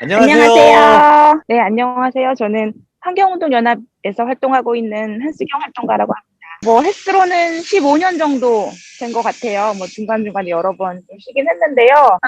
안녕하세요. 안녕하세요. 네, 안녕하세요. 저는 환경운동연합에서 활동하고 있는 한수경 활동가라고 합니다. 뭐 헬스로는 15년 정도 된 것 같아요. 뭐 중간중간에 여러 번 좀 쉬긴 했는데요.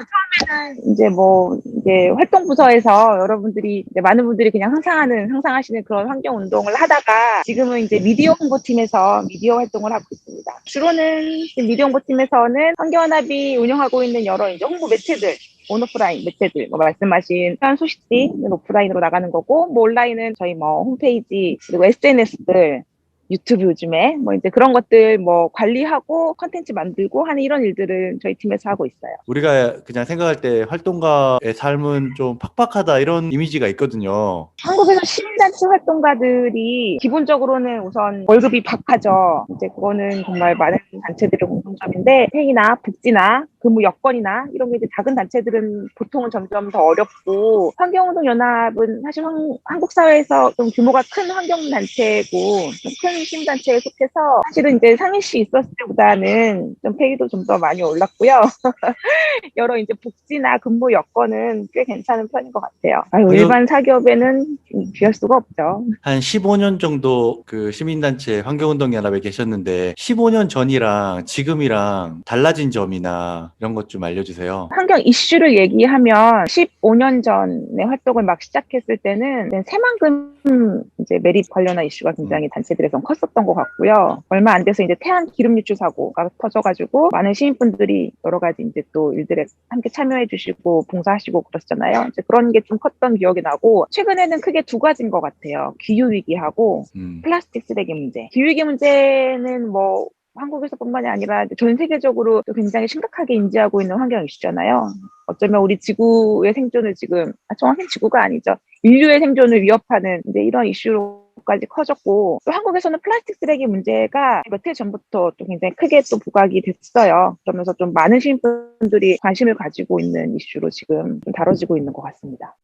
처음에는 이제 뭐 이제 활동 부서에서 여러분들이 이제 많은 분들이 그냥 상상하는 상상하시는 그런 환경 운동을 하다가 지금은 이제 미디어 홍보 팀에서 미디어 활동을 하고 있습니다. 주로는 미디어 홍보 팀에서는 환경연합이 운영하고 있는 여러 이제 홍보 매체들 온오프라인 매체들 뭐 말씀하신 한 소식지는 오프라인으로 나가는 거고 뭐 온라인은 저희 뭐 홈페이지 그리고 SNS들 유튜브 요즘에 뭐 이제 그런 것들 뭐 관리하고 컨텐츠 만들고 하는 이런 일들을 저희 팀에서 하고 있어요. 우리가 그냥 생각할 때 활동가의 삶은 좀 팍팍하다 이런 이미지가 있거든요. 한국에서 댄스 활동가들이 기본적으로는 우선 월급이 박하죠. 이제 그거는 정말 많은 단체들의 공통점인데 행위나 복지나 근무 여건이나 이런 게 이제 작은 단체들은 보통은 점점 더 어렵고 환경운동 연합은 사실 환, 한국 사회에서 좀 규모가 큰 환경 단체고 큰 시민 단체에 속해서 사실은 이제 상일 씨 있었을 때보다는 좀 페이도 좀 더 많이 올랐고요. 여러 이제 복지나 근무 여건은 꽤 괜찮은 편인 것 같아요. 아유, 일반 사기업에는 비할 수가 없죠. 한 15년 정도 그 시민단체 환경운동연합에 계셨는데 15년 전이랑 지금이랑 달라진 점이나 이런 것 좀 알려주세요. 환경 이슈를 얘기하면 15년 전에 활동을 막 시작했을 때는 새만금 이제 매립 관련한 이슈가 굉장히 단체들에서 컸었던 것 같고요. 얼마 안 돼서 이제 태안 기름 유출 사고가 터져가지고 많은 시민분들이 여러 가지 이제 또 일들에 함께 참여해주시고 봉사하시고 그러셨잖아요. 이제 그런 게 좀 컸던 기억이 나고 최근에는 크게 두 가지인 것 같아요. 기후 위기하고 음. 플라스틱 쓰레기 문제. 기후위기 문제는 뭐 한국에서뿐만이 아니라 전 세계적으로 또 굉장히 심각하게 인지하고 있는 환경 이슈잖아요. 어쩌면 우리 지구의 생존을 지금 아, 정확히 지구가 아니죠. 인류의 생존을 위협하는 이제 이런 이슈로까지 커졌고 또 한국에서는 플라스틱 쓰레기 문제가 몇 해 전부터 또 굉장히 크게 또 부각이 됐어요. 그러면서 좀 많은 시민분들이 관심을 가지고 있는 이슈로 지금 좀 다뤄지고 있는 것 같습니다.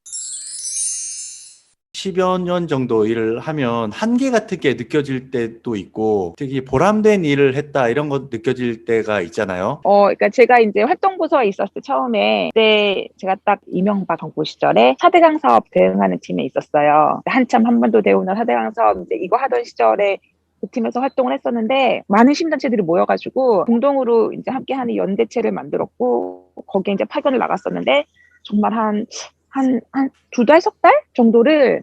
10여 년 정도 일을 하면 한계 같은 게 느껴질 때도 있고 되게 보람된 일을 했다 이런 것 느껴질 때가 있잖아요. 어, 그러니까 제가 이제 활동부서에 있었을 때 처음에 그때 제가 딱 이명박 정부 시절에 4대강 사업 대응하는 팀에 있었어요. 한참 한반도 대우나 4대강 사업 이제 이거 하던 시절에 그 팀에서 활동을 했었는데 많은 시민단체들이 모여가지고 공동으로 이제 함께하는 연대체를 만들었고 거기에 이제 파견을 나갔었는데 정말 한 한 한 두 달 석 달 정도를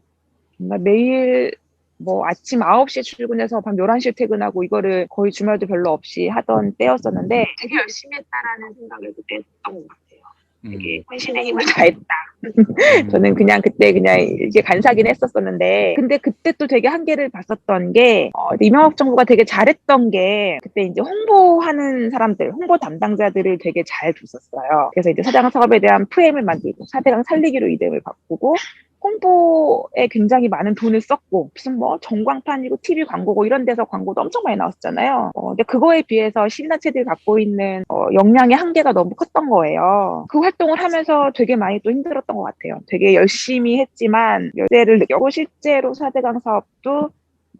정말 매일 뭐 아침 9시에 출근해서 밤 11시에 퇴근하고 이거를 거의 주말도 별로 없이 하던 때였었는데 되게 열심히 했다라는 생각을 그때 했던 것 같아요. 음. 되게 혼신의 힘을 다했다. 음. 저는 그냥 그때 그냥 이게 간사긴 했었었는데 근데 그때 또 되게 한계를 봤었던 게 어, 이명박 정부가 되게 잘했던 게 그때 이제 홍보하는 사람들 홍보 담당자들을 되게 잘 뒀었어요 그래서 이제 사대강 사업에 대한 프레임을 만들고 사대강 살리기로 이름을 바꾸고 홍보에 굉장히 많은 돈을 썼고 무슨 뭐 전광판이고 TV 광고고 이런 데서 광고도 엄청 많이 나왔었잖아요. 어, 근데 그거에 비해서 시민단체들이 갖고 있는 어, 역량의 한계가 너무 컸던 거예요. 그 활동을 하면서 되게 많이 또 힘들었던 것 같아요. 되게 열심히 했지만 열대를 느꼈고 실제로 4대강 사업도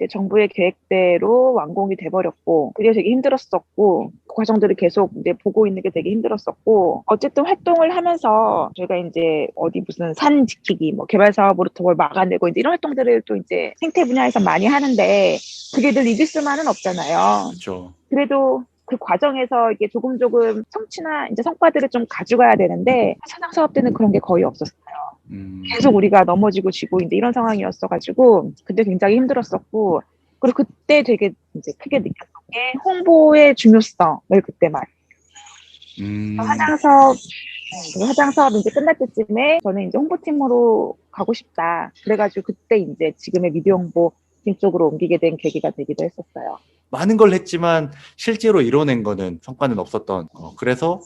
이제 정부의 계획대로 완공이 돼버렸고 그게 되게 힘들었었고 그 과정들을 계속 이제 보고 있는 게 되게 힘들었었고 어쨌든 활동을 하면서 저희가 이제 어디 무슨 산 지키기 뭐 개발 사업으로 뭘 막아내고 이제 이런 활동들을 또 이제 생태 분야에서 많이 하는데 그게 늘 잊을 수만은 없잖아요. 그렇죠. 그래도 그 과정에서 이게 조금 조금 성취나 이제 성과들을 좀 가져가야 되는데 사장 사업 때는 그런 게 거의 없었어요. 음. 계속 우리가 넘어지고 지고 이제 이런 상황이었어가지고 그때 굉장히 힘들었었고 그리고 그때 되게 이제 크게 느꼈던 게 홍보의 중요성을 그때 말. 음. 화장 사업 그 화장 사업 이제 끝날 때쯤에 저는 이제 홍보팀으로 가고 싶다. 그래가지고 그때 이제 지금의 미디어 홍보 팀 쪽으로 옮기게 된 계기가 되기도 했었어요. 많은 걸 했지만 실제로 이뤄낸 거는 성과는 없었던. 어, 그래서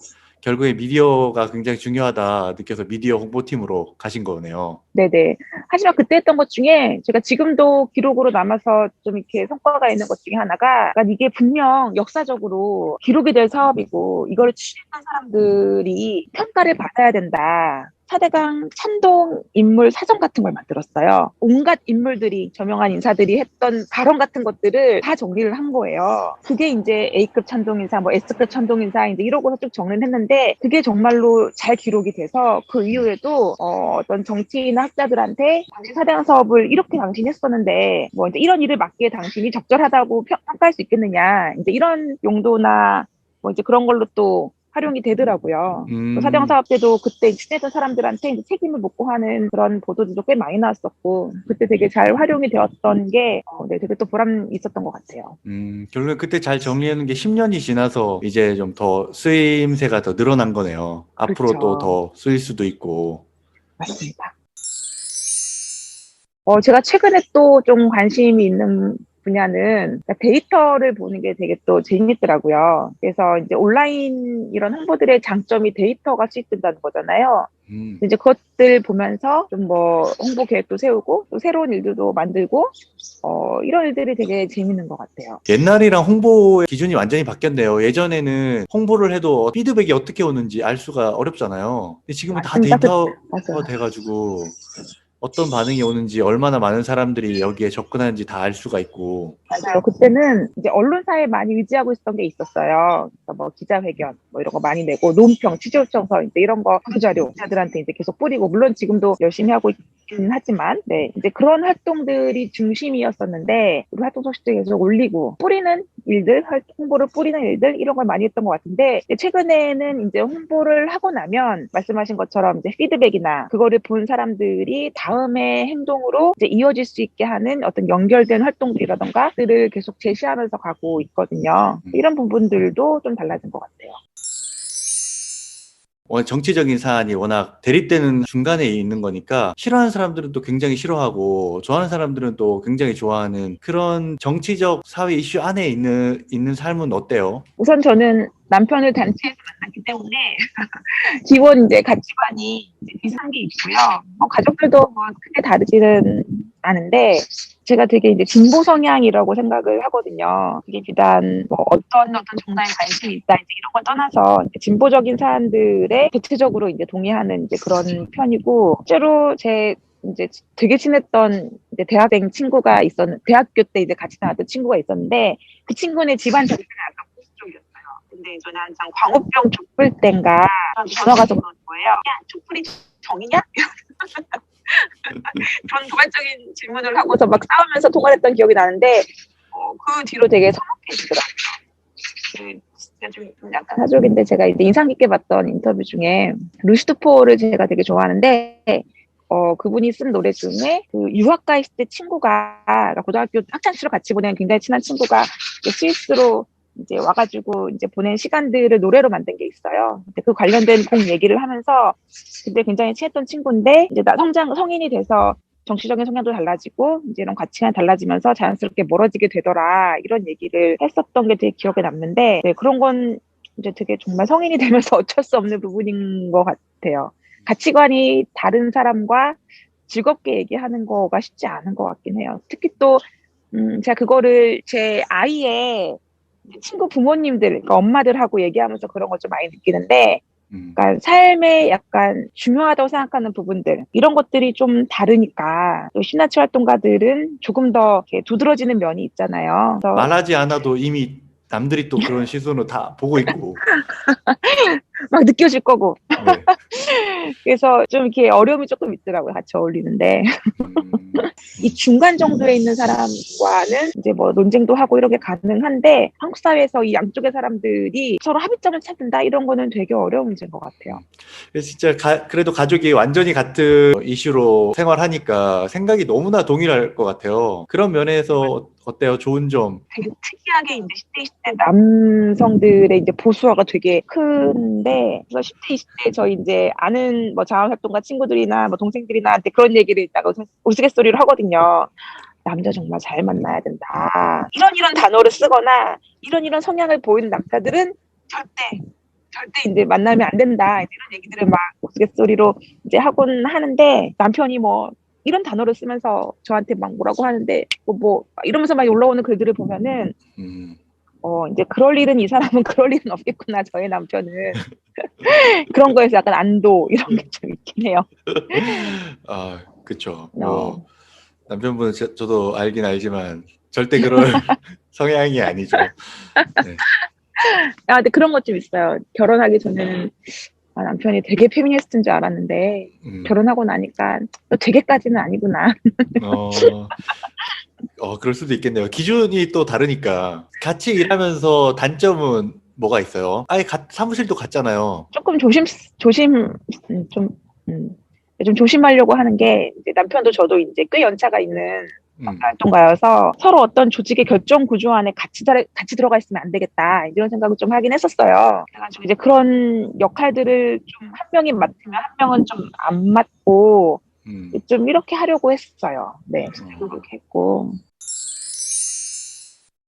결국에 미디어가 굉장히 중요하다 느껴서 미디어 홍보팀으로 가신 거네요. 네네. 하지만 그때 했던 것 중에 제가 지금도 기록으로 남아서 좀 이렇게 성과가 있는 것 중에 하나가 그러니까 이게 분명 역사적으로 기록이 될 사업이고 이거를 추진했던 사람들이 평가를 받아야 된다. 4대강 찬동 인물 사전 같은 걸 만들었어요. 온갖 인물들이 저명한 인사들이 했던 발언 같은 것들을 다 정리를 한 거예요. 그게 이제 A급 찬동 인사, 뭐 S급 찬동 인사 이제 이러고서 쭉 정리를 했는데 그게 정말로 잘 기록이 돼서 그 이후에도 어, 어떤 정치인 학자들한테 당신 4대강 사업을 이렇게 당신이 했었는데 뭐 이제 이런 일을 맡기에 당신이 적절하다고 평- 평가할 수 있겠느냐 이제 이런 용도나 뭐 이제 그런 걸로 또 활용이 되더라고요. 음. 사대강 사업 때도 그때 친했던 사람들한테 책임을 묻고 하는 그런 보도들도 꽤 많이 나왔었고 그때 되게 잘 활용이 되었던 게 어, 네, 되게 또 보람 있었던 것 같아요. 음, 결국엔 그때 잘 정리하는 게 10년이 지나서 이제 좀 더 쓰임새가 더 늘어난 거네요. 앞으로 그렇죠. 또더 쓰일 수도 있고. 맞습니다. 어, 제가 최근에 또 좀 관심이 있는 분야는 데이터를 보는 게 되게 또 재밌더라고요. 그래서 이제 온라인 이런 홍보들의 장점이 데이터가 수입된다는 거잖아요. 음, 이제 그것들 보면서 좀 뭐 홍보 계획도 세우고 또 새로운 일들도 만들고 어, 이런 일들이 되게 재밌는 것 같아요. 옛날이랑 홍보의 기준이 완전히 바뀌었네요. 예전에는 홍보를 해도 피드백이 어떻게 오는지 알 수가 어렵잖아요. 근데 지금은 다 맞습니다. 데이터가 맞아요. 돼가지고 어떤 반응이 오는지 얼마나 많은 사람들이 여기에 접근하는지 다 알 수가 있고. 맞아요. 그때는 이제 언론사에 많이 의지하고 있었던 게 있었어요. 그래서 뭐 기자회견 뭐 이런 거 많이 내고 논평, 취재 요청서 이제 이런 거 자료 기자들한테 이제 계속 뿌리고 물론 지금도 열심히 하고 하지만 네 이제 그런 활동들이 중심이었었는데 우리 활동 소식도 계속 올리고 뿌리는 일들, 활- 홍보를 뿌리는 일들 이런 걸 많이 했던 것 같은데 최근에는 이제 홍보를 하고 나면 말씀하신 것처럼 이제 피드백이나 그거를 본 사람들이 다음의 행동으로 이제 이어질 수 있게 하는 어떤 연결된 활동들이라던가 들을 계속 제시하면서 가고 있거든요. 음. 이런 부분들도 좀 달라진 것 같아요. 어, 정치적인 사안이 워낙 대립되는 중간에 있는 거니까 싫어하는 사람들은 또 굉장히 싫어하고 좋아하는 사람들은 또 굉장히 좋아하는 그런 정치적 사회 이슈 안에 있는 있는 삶은 어때요? 우선 저는 남편을 단체에서 만났기 때문에 기본 이제 가치관이 비슷한 게 있고요. 뭐 가족들도 뭐 크게 다르지는 않은데 제가 되게 이제 진보 성향이라고 생각을 하거든요. 이게 비단 뭐 어떤 어떤 정당에 관심이 있다 이제 이런 걸 떠나서 이제 진보적인 사안들에 대체적으로 이제 동의하는 이제 그런 편이고 실제로 제 이제 되게 친했던 이제 대학생 친구가 있었는 대학교 때 이제 같이 나왔던 친구가 있었는데 그 친구네 집안 정치가 근데 저는 항상 광우병 족불 땐가 전화가 와서 그러는 거예요. 야, 족불이 정이냐? 그런 도발적인 질문을 하고서 막 싸우면서 통화를 했던 기억이 나는데 어, 그 뒤로 되게 서먹해지더라고요. 그 좀, 좀 약간 사족인데 제가 이제 인상 깊게 봤던 인터뷰 중에 루시드포를 제가 되게 좋아하는데 어, 그분이 쓴 노래 중에 그 유학가 있을 때 친구가 그러니까 고등학교 학창 시절 같이 보낸 굉장히 친한 친구가 스위스로 이제 와가지고 이제 보낸 시간들을 노래로 만든 게 있어요. 근데 그 관련된 곡 얘기를 하면서 그때 굉장히 친했던 친구인데 이제 나 성장 성인이 돼서 정치적인 성향도 달라지고 이제 이런 가치가 달라지면서 자연스럽게 멀어지게 되더라 이런 얘기를 했었던 게 되게 기억에 남는데 네, 그런 건 이제 되게 정말 성인이 되면서 어쩔 수 없는 부분인 것 같아요. 가치관이 다른 사람과 즐겁게 얘기하는 거가 쉽지 않은 것 같긴 해요. 특히 또 음, 제가 그거를 제 아이의 친구 부모님들, 그러니까 엄마들하고 얘기하면서 그런 걸좀 많이 느끼는데, 음. 그러니까 삶에 약간 중요하다고 생각하는 부분들, 이런 것들이 좀 다르니까, 또 시나치 활동가들은 조금 더 이렇게 두드러지는 면이 있잖아요. 말하지 않아도 이미 남들이 또 그런 시선으로 다 보고 있고. 막 느껴질 거고. 네. 그래서 좀 이렇게 어려움이 조금 있더라고요. 같이 어울리는데. 음, 이 중간 정도에 있는 사람과는 이제 뭐 논쟁도 하고 이런 게 가능한데 한국 사회에서 이 양쪽의 사람들이 서로 합의점을 찾는다 이런 거는 되게 어려운 문제인 것 같아요. 그래서 진짜 가- 그래도 가족이 완전히 같은 이슈로 생활하니까 생각이 너무나 동일할 것 같아요. 그런 면에서 어때요? 좋은 점. 되게 특이하게 이제 10대, 20대 남성들의 이제 보수화가 되게 큰데 그래서 10대, 20대 저희 이제 아는 뭐 자원활동가 친구들이나 뭐 동생들이나한테 그런 얘기를 있다가 우스갯소리를 하거든요. 남자 정말 잘 만나야 된다. 이런 이런 단어를 쓰거나 이런 이런 성향을 보이는 남자들은 절대 절대 이제 만나면 안 된다. 이런 얘기들을 막 우스갯소리로 이제 하곤 하는데 남편이 뭐 이런 단어를 쓰면서 저한테 막 뭐라고 하는데 뭐, 뭐 이러면서 막 올라오는 글들을 보면은 음, 어, 이제 그럴 일은 이 사람은 그럴 일은 없겠구나, 저의 남편은. 그런 거에서 약간 안도, 이런 게 좀 있긴 해요. 아, 그쵸. 어. 뭐, 남편분은 저, 저도 알긴 알지만 절대 그럴 성향이 아니죠. 아, 근데 그런 것 좀 있어요. 결혼하기 전에는 아, 남편이 되게 페미니스트인 줄 알았는데, 음, 결혼하고 나니까 또 되게까지는 아니구나. 어, 어, 그럴 수도 있겠네요. 기준이 또 다르니까. 같이 일하면서 단점은 뭐가 있어요? 아예 가- 사무실도 같잖아요. 조금 조심, 조심, 음, 좀, 음, 좀 조심하려고 하는 게, 이제 남편도 저도 이제 꽤 연차가 있는 음, 활동가여서 서로 어떤 조직의 결정 구조 안에 같이, 들- 같이 들어가 있으면 안 되겠다. 이런 생각을 좀 하긴 했었어요. 그래가지고 이제 그런 역할들을 좀 한 명이 맡으면 한 명은 좀 안 맡고, 음. 좀 이렇게 하려고 했어요. 네, 그렇게 했고.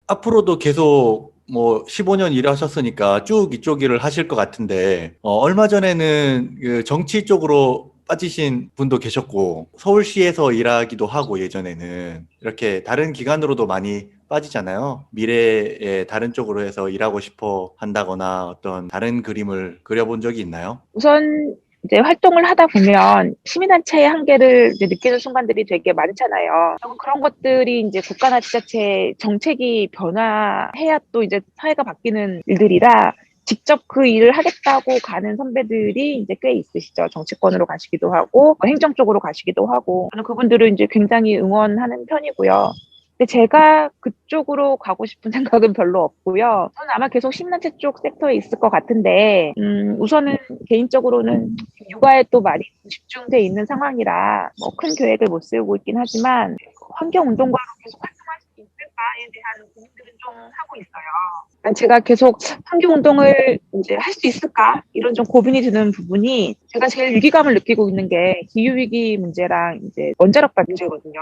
앞으로도 계속 뭐 15년 일하셨으니까 쭉 이쪽 일을 하실 것 같은데 어, 얼마 전에는 그 정치 쪽으로 빠지신 분도 계셨고 서울시에서 일하기도 하고 예전에는 이렇게 다른 기관으로도 많이 빠지잖아요. 미래에 다른 쪽으로 해서 일하고 싶어 한다거나 어떤 다른 그림을 그려본 적이 있나요? 우선 이제 활동을 하다 보면 시민단체의 한계를 느끼는 순간들이 되게 많잖아요. 그런 것들이 이제 국가나 지자체 정책이 변화해야 또 이제 사회가 바뀌는 일들이라 직접 그 일을 하겠다고 가는 선배들이 이제 꽤 있으시죠. 정치권으로 가시기도 하고, 뭐 행정 쪽으로 가시기도 하고. 저는 그분들을 이제 굉장히 응원하는 편이고요. 근데 제가 그쪽으로 가고 싶은 생각은 별로 없고요. 저는 아마 계속 시민단체 쪽 섹터에 있을 것 같은데, 음, 우선은 개인적으로는 육아에 또 많이 집중돼 있는 상황이라 뭐 큰 계획을 못 세우고 있긴 하지만 환경 운동가로 계속 수 있을까에 대한 고민들은 좀 하고 있어요. 그러니까 제가 계속 환경 운동을 이제 할 수 있을까 이런 좀 고민이 드는 부분이 제가 제일 위기감을 느끼고 있는 게 기후 위기 문제랑 이제 원자력발 문제거든요.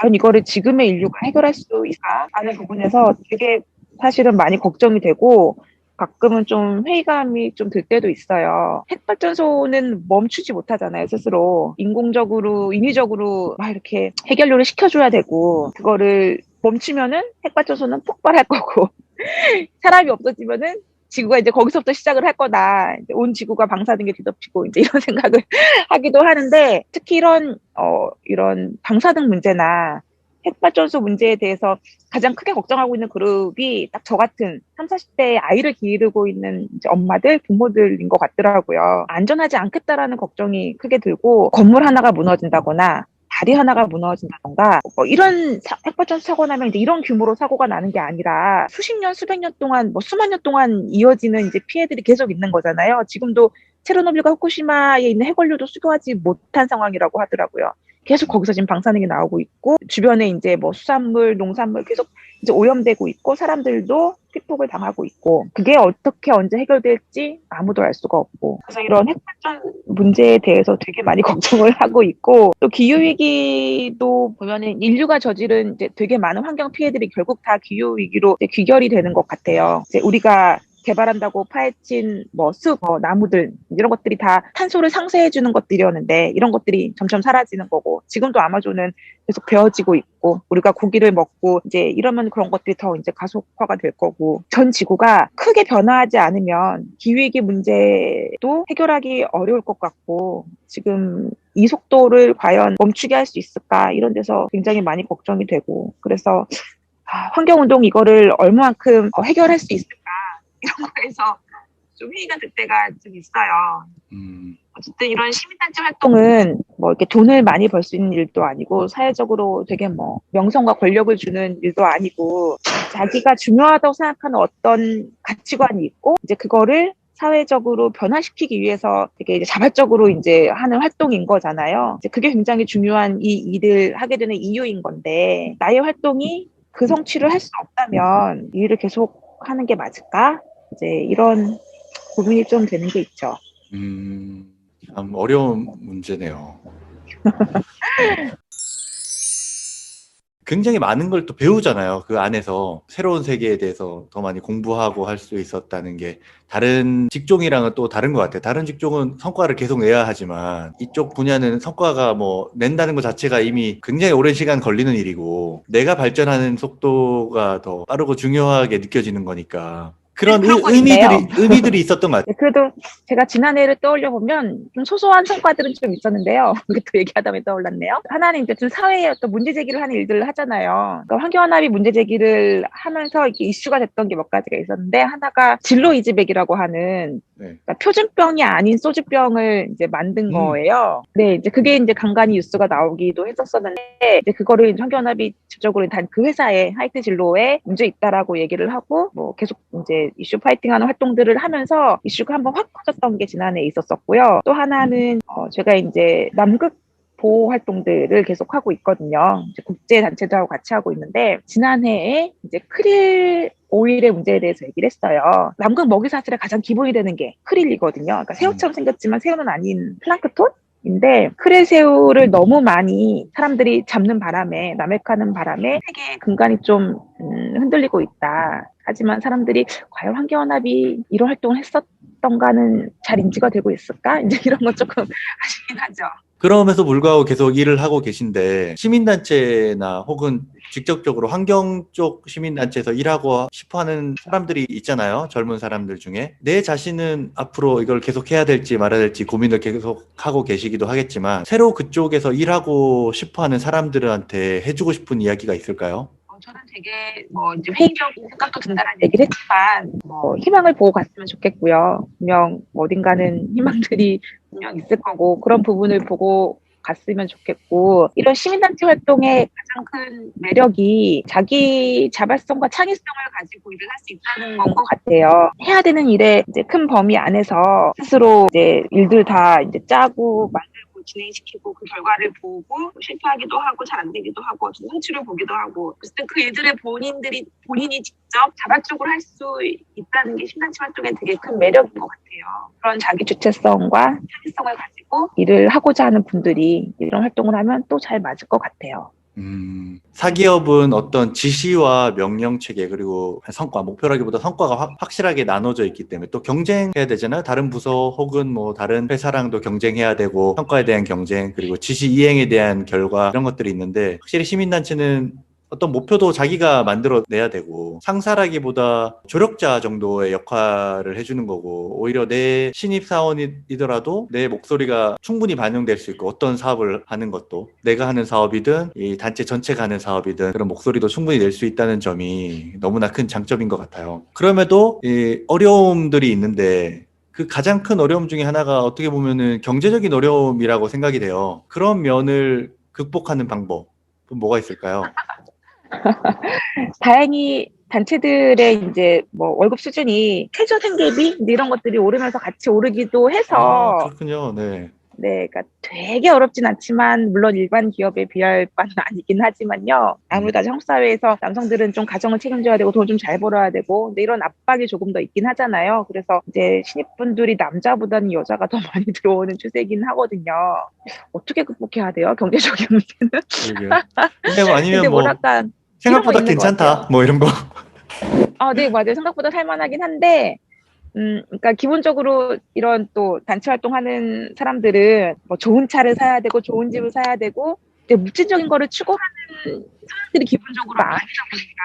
과연 이거를 지금의 인류가 해결할 수 있을까 하는 부분에서 되게 사실은 많이 걱정이 되고 가끔은 좀 회의감이 좀 들 때도 있어요. 핵발전소는 멈추지 못하잖아요, 스스로. 인공적으로, 인위적으로 막 이렇게 해결료를 시켜줘야 되고, 그거를 멈추면은 핵발전소는 폭발할 거고, 사람이 없어지면은 지구가 이제 거기서부터 시작을 할 거다. 이제 온 지구가 방사능 게 뒤덮이고, 이제 이런 생각을 하기도 하는데, 특히 이런, 어, 이런 방사능 문제나 핵발전소 문제에 대해서 가장 크게 걱정하고 있는 그룹이 딱 저 같은 30, 40대의 아이를 기르고 있는 엄마들, 부모들인 것 같더라고요. 안전하지 않겠다라는 걱정이 크게 들고 건물 하나가 무너진다거나 다리 하나가 무너진다던가 뭐 이런 사- 핵발전소 사고 나면 이제 이런 규모로 사고가 나는 게 아니라 수십 년, 수백 년 동안 뭐 수만 년 동안 이어지는 이제 피해들이 계속 있는 거잖아요. 지금도 체르노빌과 후쿠시마에 있는 핵원료도 수거하지 못한 상황이라고 하더라고요. 계속 거기서 지금 방사능이 나오고 있고 주변에 이제 뭐 수산물, 농산물 계속 이제 오염되고 있고 사람들도 피폭을 당하고 있고 그게 어떻게 언제 해결될지 아무도 알 수가 없고 그래서 이런 핵발전 문제에 대해서 되게 많이 걱정을 하고 있고 또 기후 위기도 보면은 인류가 저지른 이제 되게 많은 환경 피해들이 결국 다 기후 위기로 이제 귀결이 되는 것 같아요. 이제 우리가 개발한다고 파헤친 뭐 숲, 뭐 나무들 이런 것들이 다 탄소를 상쇄해 주는 것들이었는데 이런 것들이 점점 사라지는 거고 지금도 아마존은 계속 베어지고 있고 우리가 고기를 먹고 이제 이러면 그런 것들이 더 이제 가속화가 될 거고 전 지구가 크게 변화하지 않으면 기후위기 문제도 해결하기 어려울 것 같고 지금 이 속도를 과연 멈추게 할 수 있을까 이런 데서 굉장히 많이 걱정이 되고 그래서 아, 환경운동 이거를 얼마만큼 어, 해결할 수 있을까 이런 거에서 좀 회의가 될 때가 좀 있어요. 음, 어쨌든 이런 시민단체 활동은 뭐 이렇게 돈을 많이 벌 수 있는 일도 아니고 사회적으로 되게 뭐 명성과 권력을 주는 일도 아니고 자기가 중요하다고 생각하는 어떤 가치관이 있고 이제 그거를 사회적으로 변화시키기 위해서 되게 이제 자발적으로 이제 하는 활동인 거잖아요. 이제 그게 굉장히 중요한 이 일을 하게 되는 이유인 건데 나의 활동이 그 성취를 할 수 없다면 이 일을 계속 하는 게 맞을까? 이제 이런 고민이 좀 되는 게 있죠. 음, 참 어려운 문제네요. 굉장히 많은 걸 또 배우잖아요. 그 안에서 새로운 세계에 대해서 더 많이 공부하고 할 수 있었다는 게 다른 직종이랑은 또 다른 것 같아요. 다른 직종은 성과를 계속 내야 하지만 이쪽 분야는 성과가 뭐 낸다는 것 자체가 이미 굉장히 오랜 시간 걸리는 일이고 내가 발전하는 속도가 더 빠르고 중요하게 느껴지는 거니까 그런 의, 건 의미들이. 의미들이 있었던 것 같아요. 네, 그래도 제가 지난해를 떠올려 보면 좀 소소한 성과들은 좀 있었는데요. 이게 또 얘기하다 보니 떠올랐네요. 하나는 이제 좀 사회에 어떤 문제 제기를 하는 일들을 하잖아요. 그러니까 환경연합이 문제 제기를 하면서 이렇게 이슈가 됐던 게 몇 가지가 있었는데 하나가 진로 이즈백이라고 하는 네. 그러니까 표준병이 아닌 소주병을 이제 만든 음. 거예요. 네, 이제 그게 이제 간간히 뉴스가 나오기도 했었었는데 이제 그거를 이제 환경연합이 직접적으로 단 그 회사의 하이트 진로에 문제 있다라고 얘기를 하고 뭐 계속 이제 이슈 파이팅하는 활동들을 하면서 이슈가 한번 확 커졌던 게 지난해 있었었고요. 또 하나는 어, 제가 이제 남극 보호 활동들을 계속 하고 있거든요. 국제 단체들하고 같이 하고 있는데 지난해에 이제 크릴 오일의 문제에 대해서 얘기를 했어요. 남극 먹이 사슬의 가장 기본이 되는 게 크릴이거든요. 그러니까 새우처럼 생겼지만 새우는 아닌 플랑크톤? 인데 크릴 새우를 너무 많이 사람들이 잡는 바람에 남획하는 바람에 세계 근간이 좀 음, 흔들리고 있다. 하지만 사람들이 과연 환경연합이 이런 활동을 했었던가는 잘 인지가 되고 있을까? 이제 이런 거 조금 아쉽긴 하죠. 그럼에도 불구하고 계속 일을 하고 계신데 시민단체나 혹은 직접적으로 환경 쪽 시민단체에서 일하고 싶어 하는 사람들이 있잖아요. 젊은 사람들 중에 내 자신은 앞으로 이걸 계속 해야 될지 말아야 될지 고민을 계속 하고 계시기도 하겠지만 새로 그쪽에서 일하고 싶어 하는 사람들한테 해주고 싶은 이야기가 있을까요? 어, 저는 되게 뭐 이제 회의적인 생각도 든다는 얘기를 했지만 뭐 희망을 보고 갔으면 좋겠고요. 분명 어딘가는 희망들이 분명 있을 거고 그런 부분을 보고 갔으면 좋겠고 이런 시민단체 활동의 가장 큰 매력이 자기 자발성과 창의성을 가지고 일을 할 수 있다는 건 것 같아요. 해야 되는 일의 이제 큰 범위 안에서 스스로 이제 일들 다 이제 짜고 만들고 진행시키고 그 결과를 보고 실패하기도 하고 잘 안 되기도 하고 어떤 성취를 보기도 하고 어쨌든 그 일들을 본인들이 본인이 직접 자발적으로 할 수 있다는 게 신단체 활동의 되게 큰 매력인 것 같아요. 그런 자기 주체성과 창의성을 가지고 일을 하고자 하는 분들이 이런 활동을 하면 또 잘 맞을 것 같아요. 음, 사기업은 어떤 지시와 명령 체계 그리고 성과, 목표라기보다 성과가 확, 확실하게 나눠져 있기 때문에 또 경쟁해야 되잖아요. 다른 부서 혹은 뭐 다른 회사랑도 경쟁해야 되고 성과에 대한 경쟁 그리고 지시 이행에 대한 결과 이런 것들이 있는데 확실히 시민단체는 어떤 목표도 자기가 만들어 내야 되고 상사라기보다 조력자 정도의 역할을 해주는 거고 오히려 내 신입 사원이더라도 내 목소리가 충분히 반영될 수 있고 어떤 사업을 하는 것도 내가 하는 사업이든 이 단체 전체가 하는 사업이든 그런 목소리도 충분히 낼 수 있다는 점이 너무나 큰 장점인 것 같아요. 그럼에도 이 어려움들이 있는데 그 가장 큰 어려움 중에 하나가 어떻게 보면은 경제적인 어려움이라고 생각이 돼요. 그런 면을 극복하는 방법 뭐가 있을까요? 다행히 단체들의 이제 뭐 월급 수준이 최저 생계비 이런 것들이 오르면서 같이 오르기도 해서 아, 그렇군요. 네. 네, 그러니까 되게 어렵진 않지만 물론 일반 기업에 비할 바는 아니긴 하지만요. 아무래도 아직 한국 사회에서 남성들은 좀 가정을 책임져야 되고 돈 좀 잘 벌어야 되고 근데 이런 압박이 조금 더 있긴 하잖아요. 그래서 이제 신입분들이 남자보다는 여자가 더 많이 들어오는 추세긴 하거든요. 어떻게 극복해야 돼요? 경제적인 문제는? 그러게요. 근데 뭐 아니면 근데 뭐 뭐랄까 생각보다 괜찮다. 뭐 이런 거. 아, 네, 맞아요. 생각보다 살만하긴 한데, 음, 그러니까 기본적으로 이런 또 단체 활동하는 사람들은 뭐 좋은 차를 사야 되고 좋은 집을 사야 되고 이제 물질적인 거를 추구하는 사람들이 기본적으로 아니다 보니까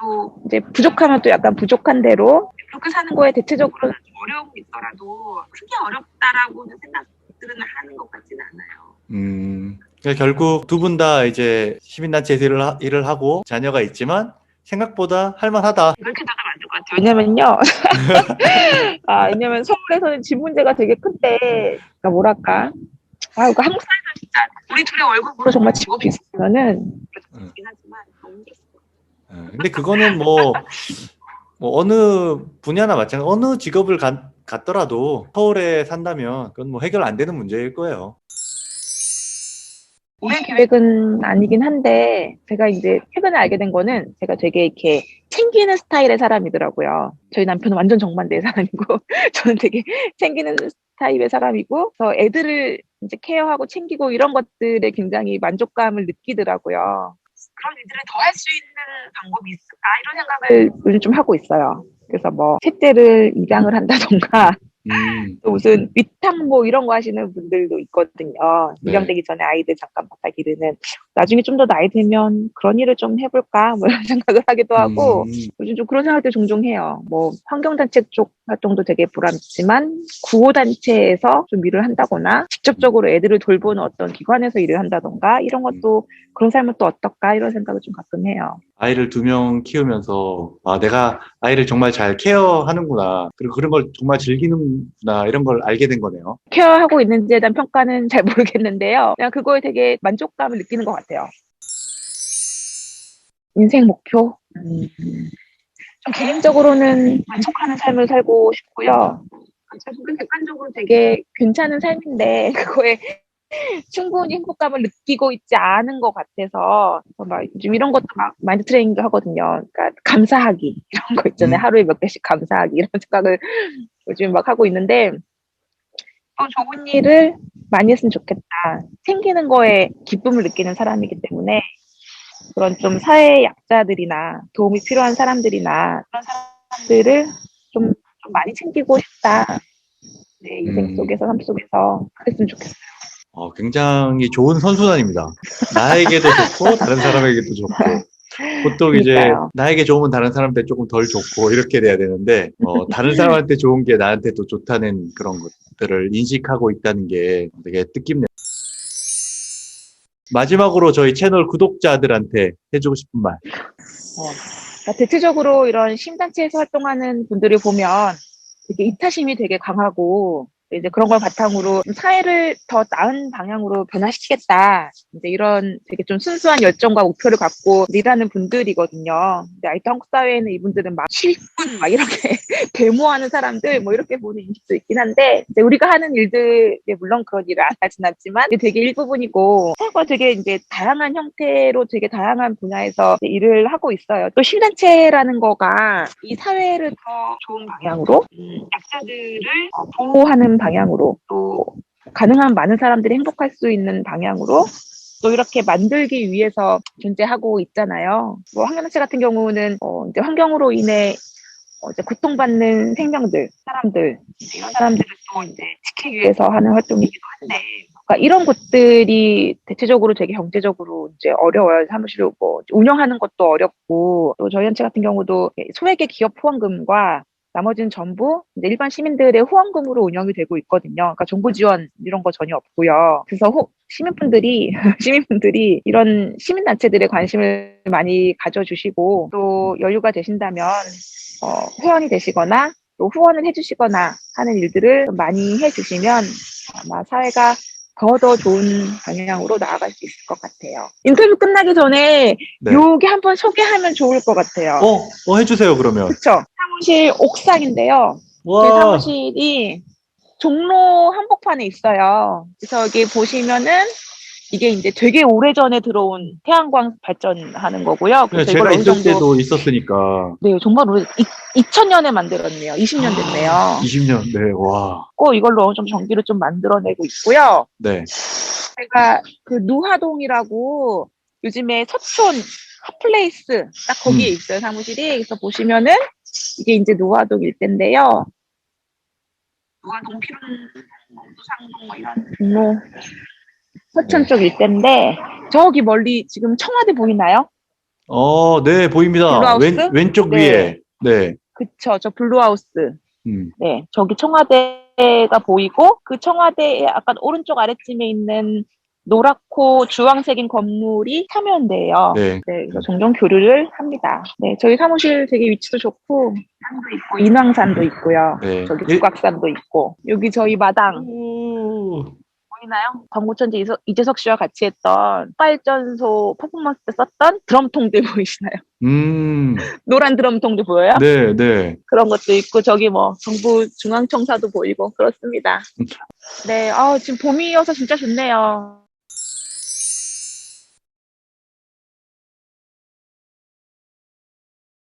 또 이제 부족하면 또 약간 부족한 대로 그렇게 사는 거에 대체적으로 좀 어려움이 있더라도 크게 어렵다라고는 생각들은 하는 것 같지는 않아요. 음, 그러니까 결국 두 분 다 이제 시민단체에서 일을, 하, 일을 하고 자녀가 있지만 생각보다 할만하다. 그렇게 생각하면 안 될 것 같아요. 왜냐면요. 아, 왜냐면 서울에서는 집 문제가 되게 큰데, 그러니까 뭐랄까. 아, 그러니까 한국 사회에서 진짜 우리 둘의 월급으로 정말 직업이 있으면은 그렇긴 하지만 너무 힘들었어요. 어, 근데 그거는 뭐, 뭐 어느 분야나 마찬가지, 어느 직업을 가, 갖더라도 서울에 산다면 그건 뭐 해결 안 되는 문제일 거예요. 올해 계획은 아니긴 한데 제가 이제 최근에 알게 된 거는 제가 되게 이렇게 챙기는 스타일의 사람이더라고요. 저희 남편은 완전 정반대의 사람이고 저는 되게 챙기는 타입의 사람이고 그래서 애들을 이제 케어하고 챙기고 이런 것들에 굉장히 만족감을 느끼더라고요. 그런 일들을 더 할 수 있는 방법이 있을까 이런 생각을 요즘 좀 하고 있어요. 그래서 뭐 셋째를 입양을 한다던가 음. 또 무슨 위탁모 이런 거 하시는 분들도 있거든요. 네. 입양되기 전에 아이들 잠깐 맡아 기르는 나중에 좀 더 나이 들면 그런 일을 좀 해볼까 뭐 이런 생각을 하기도 하고 음. 요즘 좀 그런 생각들 종종 해요. 뭐 환경단체 쪽 활동도 되게 보람있지만 구호단체에서 좀 일을 한다거나 직접적으로 애들을 돌보는 어떤 기관에서 일을 한다던가 이런 것도 그런 삶은 또 어떨까 이런 생각을 좀 가끔 해요. 아이를 두 명 키우면서 아 내가 아이를 정말 잘 케어하는구나 그리고 그런 걸 정말 즐기는구나 이런 걸 알게 된 거네요. 케어하고 있는지에 대한 평가는 잘 모르겠는데요. 그냥 그거에 되게 만족감을 느끼는 것 같아요. 인생 목표? 음, 좀 개인적으로는 만족하는 삶을 살고 싶고요. 사실은 객관적으로 되게 괜찮은 삶인데 그거에 충분히 행복감을 느끼고 있지 않은 것 같아서 그래서 막 요즘 이런 것도 막 마인드 트레이닝도 하거든요. 그러니까 감사하기 이런 거 있잖아요. 음. 하루에 몇 개씩 감사하기 이런 생각을 요즘 막 하고 있는데 또 좋은 일을 많이 했으면 좋겠다. 생기는 거에 기쁨을 느끼는 사람이기 때문에 그런 좀 사회 약자들이나 도움이 필요한 사람들이나 그런 사람들을 좀, 좀 많이 챙기고 싶다. 내 인생 음. 속에서 삶 속에서 그랬으면 좋겠어요. 어, 굉장히 좋은 선순환입니다. 나에게도 좋고 다른 사람에게도 좋고 보통 이제 그러니까요. 나에게 좋으면 다른 사람한테 조금 덜 좋고 이렇게 돼야 되는데 어, 다른 사람한테 좋은 게 나한테 또 좋다는 그런 것들을 인식하고 있다는 게 되게 뜻깊네요. 마지막으로 저희 채널 구독자들한테 해주고 싶은 말. 그러니까 대체적으로 이런 심단체에서 활동하는 분들을 보면 되게 이타심이 되게 강하고 이제 그런 걸 바탕으로 좀 사회를 더 나은 방향으로 변화시키겠다. 이제 이런 되게 좀 순수한 열정과 목표를 갖고 일하는 분들이거든요. 근데 아직도 한국 사회에는 이분들은 막 실군 막 이렇게 데모하는 사람들 뭐 이렇게 보는 인식도 있긴 한데 이제 우리가 하는 일들에 물론 그런 일을 안 하진 않지만 되게 일부분이고 사회가 되게 이제 다양한 형태로 되게 다양한 분야에서 일을 하고 있어요. 또 신단체라는 거가 이 사회를 더 좋은 방향으로 음, 약자들을 어, 보호하는 방향으로 또 가능한 많은 사람들이 행복할 수 있는 방향으로 또 이렇게 만들기 위해서 존재하고 있잖아요. 뭐 환경단체 같은 경우는 어, 이제 환경으로 인해 어, 이제 고통받는 생명들, 사람들 이런 사람들을 또 이제 지키기 위해서 하는 활동이기도 한데 그러니까 이런 곳들이 대체적으로 되게 경제적으로 이제 어려워요. 사무실을 뭐 운영하는 것도 어렵고 또 저희 단체 같은 경우도 소액의 기업 후원금과 나머지는 전부 이제 일반 시민들의 후원금으로 운영이 되고 있거든요. 그러니까 정부 지원 이런 거 전혀 없고요. 그래서 호- 시민분들이 시민분들이 이런 시민 단체들에 관심을 많이 가져주시고 또 여유가 되신다면 어, 회원이 되시거나 또 후원을 해주시거나 하는 일들을 많이 해주시면 아마 사회가 더더 좋은 방향으로 나아갈 수 있을 것 같아요. 인터뷰 끝나기 전에 네. 요게 한번 소개하면 좋을 것 같아요. 어, 어 해주세요 그러면. 그쵸? 사무실 옥상인데요. 제 와, 사무실이 종로 한복판에 있어요. 그래서 여기 보시면은 이게 이제 되게 오래전에 들어온 태양광 발전하는 거고요. 네, 그래서 제가 이걸 어느 있을 정도 때도 있었으니까 네, 정말 오래 2000년에 만들었네요. 20년 됐네요. 20년. 네, 와, 꼭 이걸로 정도 전기를 좀 만들어내고 있고요. 네, 제가 그 누하동이라고 요즘에 서촌 핫플레이스 딱 거기에 음. 있어요 사무실이 그래서 보시면은 이게 이제 노화동 일대인데요 노화동 피론 상동 뭐 이런 종로 서촌 네. 쪽 일대인데 저기 멀리 지금 청와대 보이나요? 어, 네 보입니다. 블루하우스? 왼 왼쪽 네. 위에, 네, 그쵸 저 블루하우스 음, 네 저기 청와대가 보이고 그 청와대의 약간 오른쪽 아래쯤에 있는 노랗고 주황색인 건물이 참여연대예요. 네, 네, 그래서 종종 교류를 합니다. 네, 저희 사무실 되게 위치도 좋고, 산도 있고, 인왕산도 있고요. 네. 저기 예- 북악산도 있고, 여기 저희 마당 오, 보이나요? 광고천재 이석- 이재석 씨와 같이 했던 빨전소 퍼포먼스 때 썼던 드럼통들 보이시나요? 음, 노란 드럼통들 보여요? 네, 네. 그런 것도 있고, 저기 뭐, 정부 중앙청사도 보이고, 그렇습니다. 네, 아 지금 봄이어서 진짜 좋네요.